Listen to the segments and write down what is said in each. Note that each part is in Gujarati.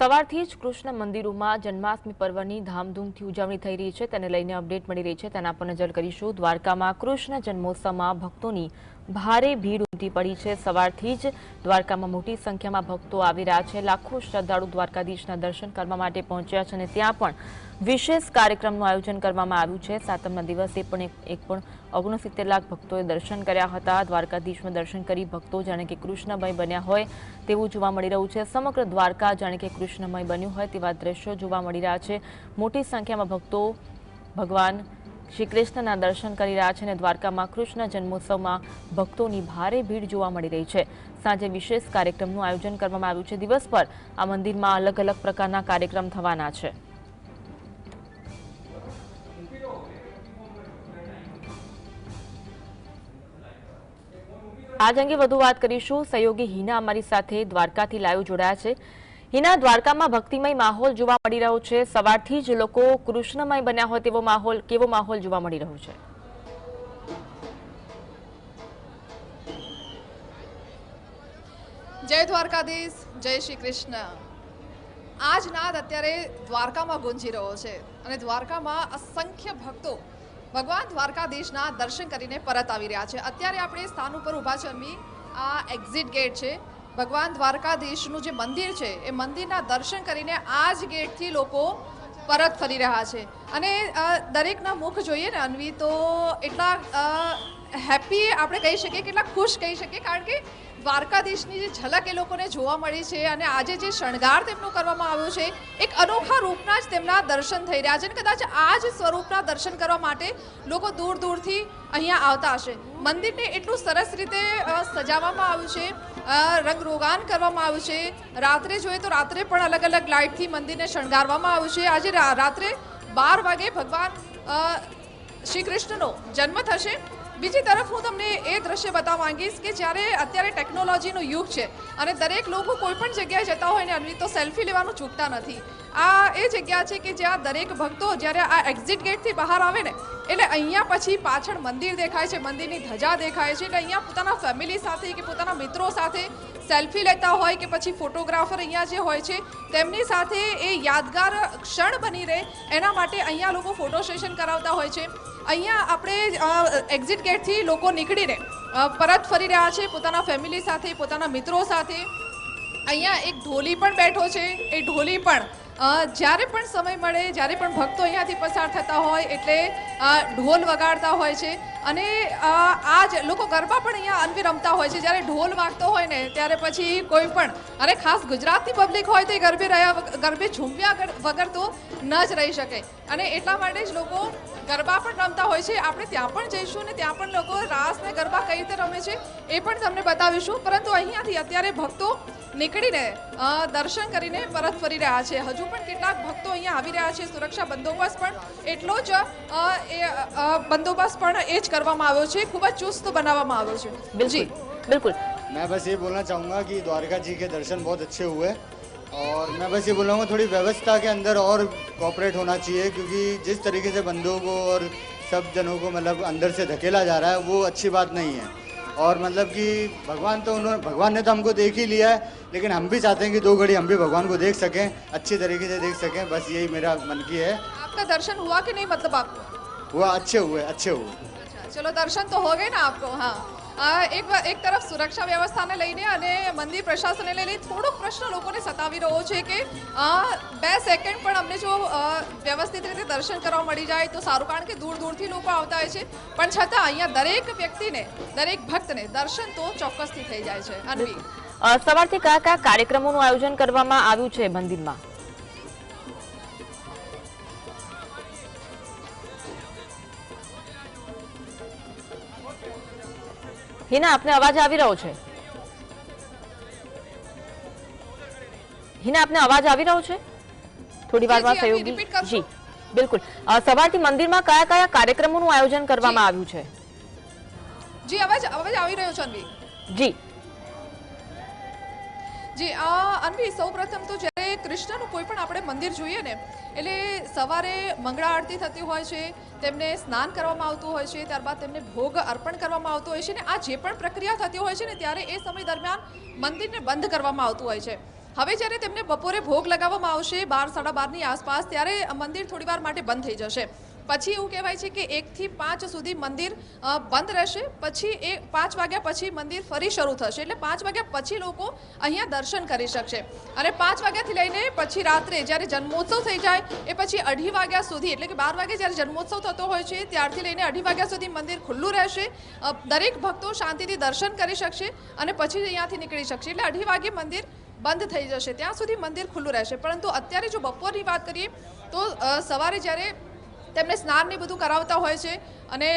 સવારથી જ કૃષ્ણ મંદિરોમાં જન્માષ્ટમી પર્વની ધામધૂમથી ઉજવણી થઈ રહી છે. તેને લઈને અપડેટ મળી રહી છે. તેના પર નજર કરીશું. દ્વારકામાં કૃષ્ણ જન્મોત્સવમાં ભક્તોની ભારે ભીડ ઉમટી પડી છે. સવારથી જ દ્વારકામાં મોટી સંખ્યામાં ભક્તો આવી રહ્યા છે. લાખો શ્રદ્ધાળુ દ્વારકાધીશના દર્શન કરવા માટે પહોંચ્યા છે અને ત્યાં પણ વિશેષ કાર્યક્રમનું આયોજન કરવામાં આવ્યું છે. સાતમના દિવસે પણ એક પણ ઓગણસિત્તેર લાખ ભક્તોએ દર્શન કર્યા હતા. દ્વારકાધીશમાં દર્શન કરી ભક્તો જાણે કે કૃષ્ણમય બન્યા હોય તેવું જોવા મળી રહ્યું છે. સમગ્ર દ્વારકા જાણે કે કૃષ્ણમય બન્યું હોય તેવા દ્રશ્યો જોવા મળી રહ્યા છે. મોટી સંખ્યામાં ભક્તો ભગવાન શ્રી કૃષ્ણના દર્શન કરી રહ્યા છે અને દ્વારકામાં કૃષ્ણ જન્મોત્સવમાં ભક્તોની ભારે ભીડ જોવા મળી રહી છે. સાંજે વિશેષ કાર્યક્રમનું આયોજન કરવામાં આવ્યું છે. દિવસ પર આ મંદિરમાં અલગ અલગ પ્રકારના કાર્યક્રમ થવાના છે. આજ અંગે વધુ વાત કરીશું. સહયોગી હિના અમારી સાથે દ્વારકાથી લાઈવ જોડાયા છે. હિના દ્વારકામાં ભક્તિમય માહોલ જોવા મળી રહ્યો છે. સવારથી જ લોકો કૃષ્ણમય બન્યા હોય તેવો માહોલ, કેવો માહોલ જોવા મળી રહ્યો છે? જય દ્વારકાધીશ, જય શ્રી કૃષ્ણ. આજ નાદ અત્યારે દ્વારકામાં ગુંજી રહ્યો છે અને દ્વારકામાં અસંખ્ય ભક્તો ભગવાન દ્વારકાધીશના દર્શન કરીને પરત આવી રહ્યા છે. અત્યારે આપણે સ્થાન ઉપર ઊભા છે અમી આ એક્ઝિટ ગેટ છે. ભગવાન દ્વારકાધીશનું જે મંદિર છે, એ મંદિરના દર્શન કરીને આ જ ગેટથી લોકો પરત ફરી રહ્યા છે. અને દરેકના મુખ જોઈએ ને, અન્વી, તો એટલા હેપી આપણે કહી શકીએ, કેટલા ખુશ કહી શકીએ, કારણ કે દ્વારકાધીશની જે ઝલક એ લોકોને જોવા મળી છે અને આજે જે શણગાર તેમનો કરવામાં આવ્યો છે, એક અનોખા રૂપના જ તેમના દર્શન થઈ રહ્યા છે અને કદાચ આ જ સ્વરૂપના દર્શન કરવા માટે લોકો દૂર દૂરથી અહીંયા આવતા હશે. મંદિરને એટલું સરસ રીતે સજાવવામાં આવ્યું છે રંગરોગાન કરવામાં આવ્યું છે. રાત્રે જોઈએ તો રાત્રે પણ અલગ અલગ લાઇટથી મંદિરને શણગારવામાં આવ્યું છે. આજે રાત્રે બાર વાગે ભગવાન શ્રી કૃષ્ણનો જન્મ થશે. બીજી તરફ હું તમને એ દ્રશ્ય બતાવવા માંગીશ કે જ્યારે અત્યારે ટેકનોલોજીનો યુગ છે અને દરેક લોકો કોઈ પણ જગ્યાએ જતા હોય ને અન્વિત તો સેલ્ફી લેવાનું ચૂકતા નથી. આ એ જગ્યા છે કે જ્યાં દરેક ભક્તો જ્યારે આ એક્ઝિટ ગેટથી બહાર આવે ને, એટલે અહીંયા પછી પાછળ મંદિર દેખાય છે, મંદિરની ધજા દેખાય છે, એટલે અહીંયા પોતાના ફેમિલી સાથે કે પોતાના મિત્રો સાથે સેલ્ફી લેતા હોય કે પછી ફોટોગ્રાફર અહીંયા જે હોય છે, તેમની સાથે એ યાદગાર ક્ષણ બની રહે, એના માટે અહીંયા લોકો ફોટો સેશન કરાવતા હોય છે. અહીંયા આપણે એક્ઝિટ ગેટથી લોકો નીકળીને પરત ફરી રહ્યા છે, પોતાના ફેમિલી સાથે, પોતાના મિત્રો સાથે. અહીંયા એક ઢોલી પણ બેઠો છે, એ ઢોલી પણ જ્યારે પણ સમય મળે જ્યારે પણ ભક્તો અહીંયાથી પસાર થતા હોય એટલે ઢોલ વગાડતા હોય છે અને આ જ લોકો ગરબા પણ અહીંયા અનવી રમતા હોય છે. જ્યારે ઢોલ વાગતો હોય ને, ત્યારે પછી કોઈ પણ અને ખાસ ગુજરાતની પબ્લિક હોય તો એ ગરબે રહ્યા ગરબે ઝૂમ્યા વગર- તો ન જ રહી શકે. અને એટલા માટે જ લોકો ગરબા પણ રમતા હોય છે. આપણે ત્યાં પણ જઈશું ને, ત્યાં પણ લોકો રાસ ને ગરબા કઈ રીતે રમે છે એ પણ તમને બતાવીશું. પરંતુ અહીંયાથી અત્યારે ભક્તો નીકળીને દર્શન કરીને પરત ફરી રહ્યા છે. હજુ પણ કેટલાક ભક્તો અહીંયા આવી રહ્યા છે. સુરક્ષા બંદોબસ્ત પણ એટલો જ એ અ, બંદોબસ્ત પણ એ જ કરવામાં આવ્યો છે ખૂબ જ ચુસ્ત બનાવવામાં આવ્યો છે જી બિલકુલ બિલકુલ मैं बस ये बोलना चाहूँगा कि द्वारका जी के दर्शन बहुत अच्छे हुए और मैं बस ये बोलूँगा थोड़ी व्यवस्था के अंदर और कॉपरेट होना चाहिए क्योंकि जिस तरीके से बंदों को और सब जनों को मतलब अंदर से धकेला जा रहा है वो अच्छी बात नहीं है और मतलब कि भगवान तो उन्होंने भगवान ने तो हमको देख ही लिया है लेकिन हम भी चाहते हैं कि दो घड़ी हम भी भगवान को देख सकें अच्छी तरीके से देख सकें बस यही मेरा मन की है आपका दर्शन हुआ कि नहीं मतलब आपको हुआ अच्छे हुए अच्छे हुए अच्छा चलो दर्शन तो हो गए ना आपको હા અ, એક વા- એક તરફ સુરક્ષા વ્યવસ્થાને લઈને અને મંદિર પ્રશાસનને લઈને થોડોક પ્રશ્ન લોકોને સતાવી રહ્યો છે કે અ, બે સેકન્ડ પણ અમને જો અ, વ્યવસ્થિત રીતે દર્શન કરવા મળી જાય તો સારું કારણ કે દૂર દૂરથી લોકો આવતા હોય છે પણ છતાં અહીંયા દરેક વ્યક્તિને દરેક ભક્તને દર્શન તો ચોક્કસથી થઈ જાય છે અન્વી અ, સવારથી કયા કયા કાર્યક્રમોનું આયોજન કરવામાં આવ્યું છે મંદિરમાં હિના આપને અવાજ આવી રહ્યો છે? હિના આપને અવાજ આવી રહ્યો છે? થોડી વારમાં સહયોગી જી બિલકુલ. સવારથી મંદિરમાં કયા કયા કાર્યક્રમોનું આયોજન કરવામાં આવ્યું છે? જી અવાજ અવાજ આવી રહ્યો છે જી. જી, આ અન્વી, સૌપ્રથમ તો જ્યારે કૃષ્ણનું કોઈ પણ આપણે મંદિર જોઈએ ને, એટલે સવારે મંગળા આરતી થતી હોય છે, તેમને સ્નાન કરવામાં આવતું હોય છે, ત્યારબાદ તેમને ભોગ અર્પણ કરવામાં આવતું હોય છે ને, આ જે પણ પ્રક્રિયા થતી હોય છે ને, ત્યારે એ સમય દરમિયાન મંદિરને બંધ કરવામાં આવતું હોય છે. હવે જ્યારે તેમને બપોરે ભોગ લગાવવામાં આવશે બાર, સાડા બારની આસપાસ, ત્યારે મંદિર થોડી વાર માટે બંધ થઈ જશે. પછી એવું કહેવાય છે કે એકથી પાંચ સુધી મંદિર બંધ રહેશે. પછી એ પાંચ વાગ્યા પછી મંદિર ફરી શરૂ થશે. એટલે પાંચ વાગ્યા પછી લોકો અહીંયા દર્શન કરી શકશે. અને પાંચ વાગ્યાથી લઈને પછી રાત્રે જ્યારે જન્મોત્સવ થઈ જાય, એ પછી અઢી વાગ્યા સુધી, એટલે કે બાર વાગે જ્યારે જન્મોત્સવ થતો હોય છે, ત્યારથી લઈને અઢી વાગ્યા સુધી મંદિર ખુલ્લું રહેશે. દરેક ભક્તો શાંતિથી દર્શન કરી શકશે અને પછી અહીંયાથી નીકળી શકશે. એટલે અઢી વાગે મંદિર બંધ થઈ જશે. ત્યાં સુધી મંદિર ખુલ્લું રહેશે. પરંતુ અત્યારે જો બપોરની વાત કરીએ, તો સવારે જ્યારે તેમને સ્નાન ને બધું કરાવતા હોય છે અને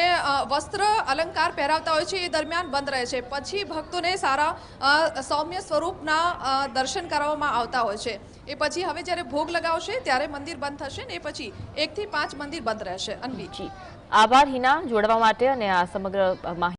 વસ્ત્ર અલંકાર પહેરાવતા હોય છે એ દરમિયાન બંધ રહે છે. પછી ભક્તોને સારા સૌમ્ય સ્વરૂપના દર્શન કરાવવામાં આવતા હોય છે. એ પછી હવે જ્યારે ભોગ લગાવશે ત્યારે મંદિર બંધ થશે ને એ પછી એકથી પાંચ મંદિર બંધ રહેશે. અનવી. આભાર, હિના, જોડવા માટે અને આ સમગ્ર માહિતી